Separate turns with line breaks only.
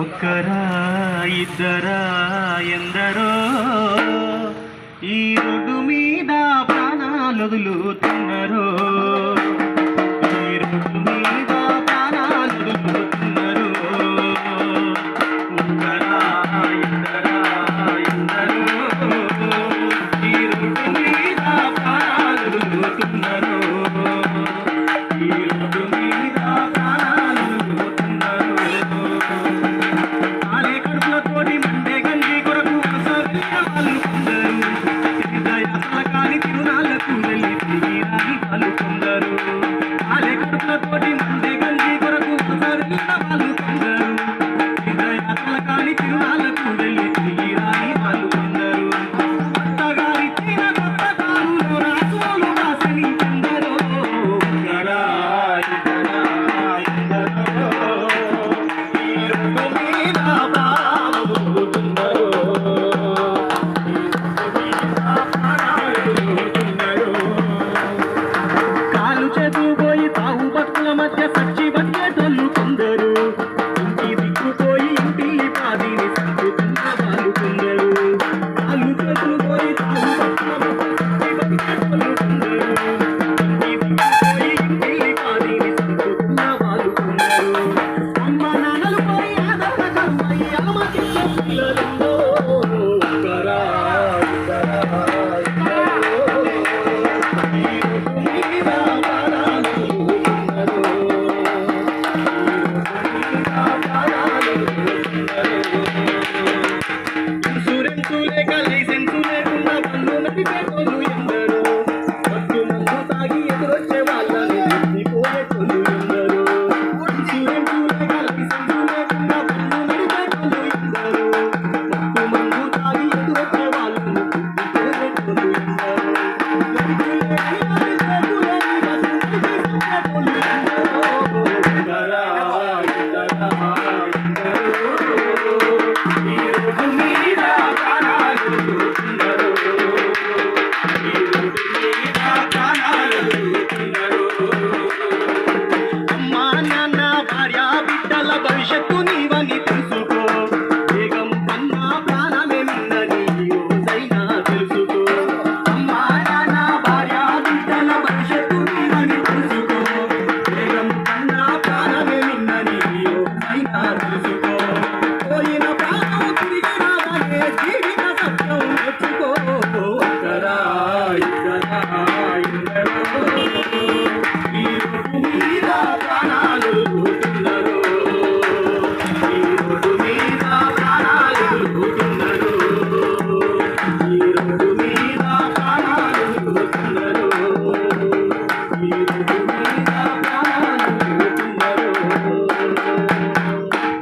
ఒక్కరా ఇద్దరా ఎందరో ఈ రోడ్డు మీద ప్రాణాలు